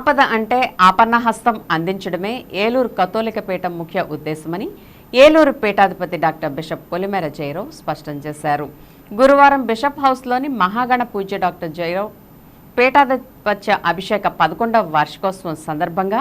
ఆపద అంటే ఆపన్నహస్తం అందించడమే ఏలూరు కథోలిక పీఠం ముఖ్య ఉద్దేశమని ఏలూరు పీఠాధిపతి డాక్టర్ బిషప్ పొలిమేర జయరావు స్పష్టం చేశారు. గురువారం బిషప్ హౌస్లోని మహాగణ పూజ్య డాక్టర్ జయరావు పీఠాధిపత్య అభిషేక పదకొండవ వార్షికోత్సవం సందర్భంగా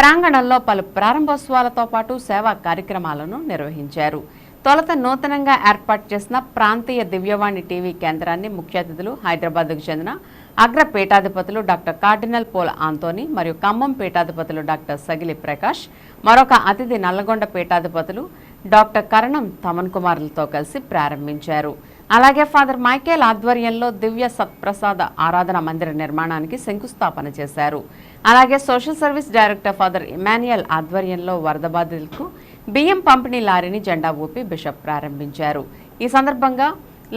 ప్రాంగణంలో పలు ప్రారంభోత్సవాలతో పాటు సేవా కార్యక్రమాలను నిర్వహించారు. తొలత నూతనంగా ఏర్పాటు చేసిన ప్రాంతీయ దివ్యవాణి టీవీ కేంద్రాన్ని ముఖ్య అతిథులు హైదరాబాద్కు చెందిన అగ్ర పీఠాధిపతులు డాక్టర్ కార్డినల్ పోల్ ఆంతోని మరియు ఖమ్మం పీఠాధిపతులు డాక్టర్ సగిలి ప్రకాష్ మరొక అతిథి నల్లగొండ పీఠాధిపతులు డాక్టర్ కరణం తమన్ కుమార్లతో కలిసి ప్రారంభించారు. అలాగే ఫాదర్ మైకేల్ ఆధ్వర్యంలో దివ్య సత్ప్రసాద ఆరాధన మందిర నిర్మాణానికి శంకుస్థాపన చేశారు. అలాగే social service director father Emmanuel ఆధ్వర్యంలో వరద బాధితులకు బియ్యం పంపిణీ లారీని జెండా ఊపి బిషప్ ప్రారంభించారు. ఈ సందర్భంగా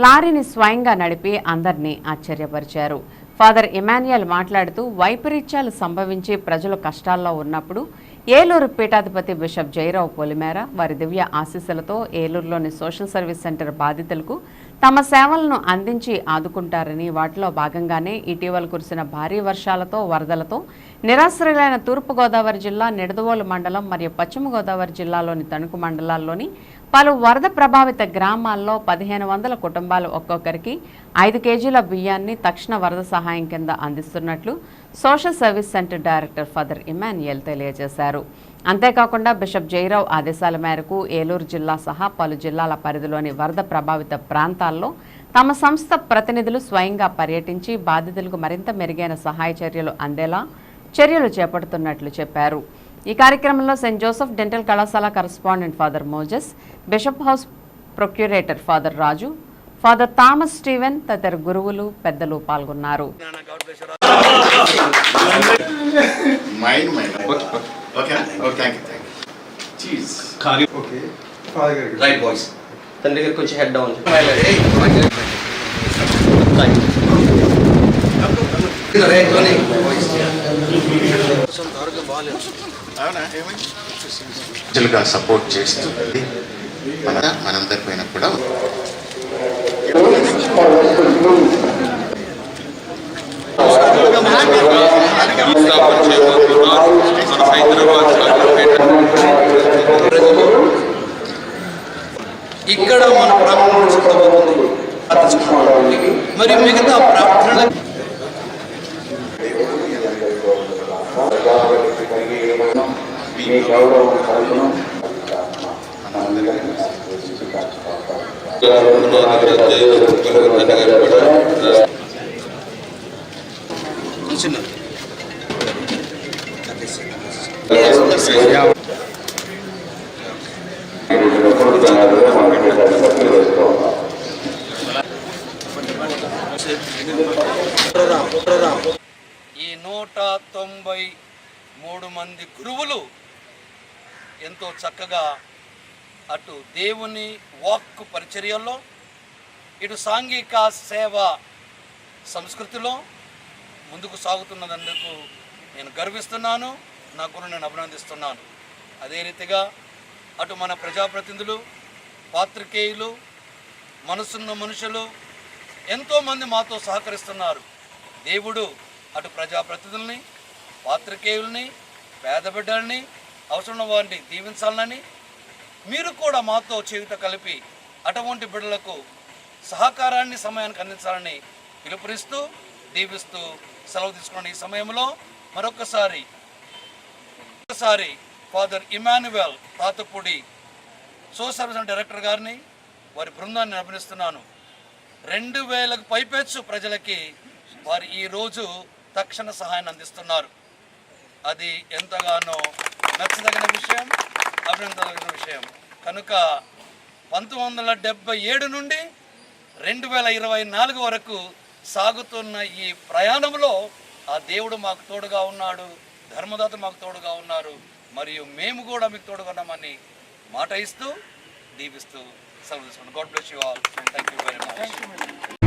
లారీని స్వయంగా నడిపి అందరినీ ఆశ్చర్యపరిచారు. ఫాదర్ ఇమాన్యుయల్ మాట్లాడుతూ వైపరీత్యాలు సంభవించి ప్రజలు కష్టాల్లో ఉన్నప్పుడు ఏలూరు పీఠాధిపతి బిషప్ జయరావు పొలిమేర వారి దివ్య ఆశీస్సులతో ఏలూరులోని సోషల్ సర్వీస్ సెంటర్ బాధితులకు తమ సేవలను అందించి ఆదుకుంటారని వాటిలో భాగంగానే ఇటీవల కురిసిన భారీ వర్షాలతో వరదలతో నిరాశ్రయులైన తూర్పుగోదావరి జిల్లా నిడదవోలు మండలం మరియు పశ్చిమ గోదావరి జిల్లాలోని తణుకు మండలాల్లోని పలు వరద ప్రభావిత గ్రామాల్లో పదిహేను వందల కుటుంబాలు ఒక్కొక్కరికి ఐదు కేజీల బియ్యాన్ని తక్షణ వరద సహాయం కింద అందిస్తున్నట్లు social service centre director father Emmanuel తెలియజేశారు. అంతేకాకుండా బిషప్ జయరావు ఆదేశాల మేరకు ఏలూరు జిల్లా సహా పలు జిల్లాల పరిధిలోని వరద ప్రభావిత ప్రాంతాల్లో తమ సంస్థ ప్రతినిధులు స్వయంగా పర్యటించి బాధితులకు మరింత మెరుగైన సహాయ చర్యలు అందేలా చర్యలు చేపడుతున్నట్లు చెప్పారు. ఈ కార్యక్రమంలో సెయింట్ జోసెఫ్ డెంటల్ కళాశాల correspondent father Moses bishop house procurator father Raju father Thomas Steven తదితర గురువులు పెద్దలు పాల్గొన్నారు. Okay. Okay thank you thank you cheese okay father గారికి రైట్ బాయ్స్ తండ్రి గారు కొంచెం హెడ్ డౌన్ ప్రజలుగా సపోర్ట్ చేస్తూ మన మనందరి పైన కూడా ఇక్కడ మన ప్రార్థన సిద్ధమవుతుంది మరి మిగతా ప్రార్థన చిన్న ఈ నూట తొంభై మూడు మంది గురువులు ఎంతో చక్కగా అటు దేవుని వాక్కు పరిచర్యల్లో ఇటు సాంఘిక సేవ సంస్కృతిలో ముందుకు సాగుతున్నందుకు నేను గర్విస్తున్నాను నా గురువు నేను అభినందిస్తున్నాను. అదే రీతిగా అటు మన ప్రజాప్రతినిధులు పాత్రికేయులు మనసున్న మనుషులు ఎంతోమంది మాతో సహకరిస్తున్నారు. దేవుడు అటు ప్రజాప్రతినిధుల్ని పాత్రికేయుల్ని పేద బిడ్డల్ని అవసరం వారిని దీవించాలని మీరు కూడా మాతో చేయుత కలిపి అటువంటి బిడ్డలకు సహకారాన్ని సమయానికి అందించాలని పిలుపునిస్తూ దీవిస్తూ సెలవు తీసుకున్న ఈ సమయంలో మరొకసారి ఒకసారి father Emmanuel Tatapudi social service director గారిని వారి బృందాన్ని అభినిస్తున్నాను రెండు వేలకు పైపెచ్చు ప్రజలకి వారు ఈరోజు తక్షణ సహాయాన్ని అందిస్తున్నారు. అది ఎంతగానో నచ్చదగిన విషయం అభినందదగిన విషయం. కనుక పంతొమ్మిది వందల డెబ్బై ఏడు నుండి రెండు వేల ఇరవై నాలుగు వరకు సాగుతున్న ఈ ప్రయాణంలో ఆ దేవుడు మాకు తోడుగా ఉన్నాడు ధర్మదాత మాకు తోడుగా ఉన్నారు. మరియు మేము కూడా మీకు తోడుగా ఉన్నామని మాట ఇస్తూ దీపిస్తూ service. God bless you all and thank you very much.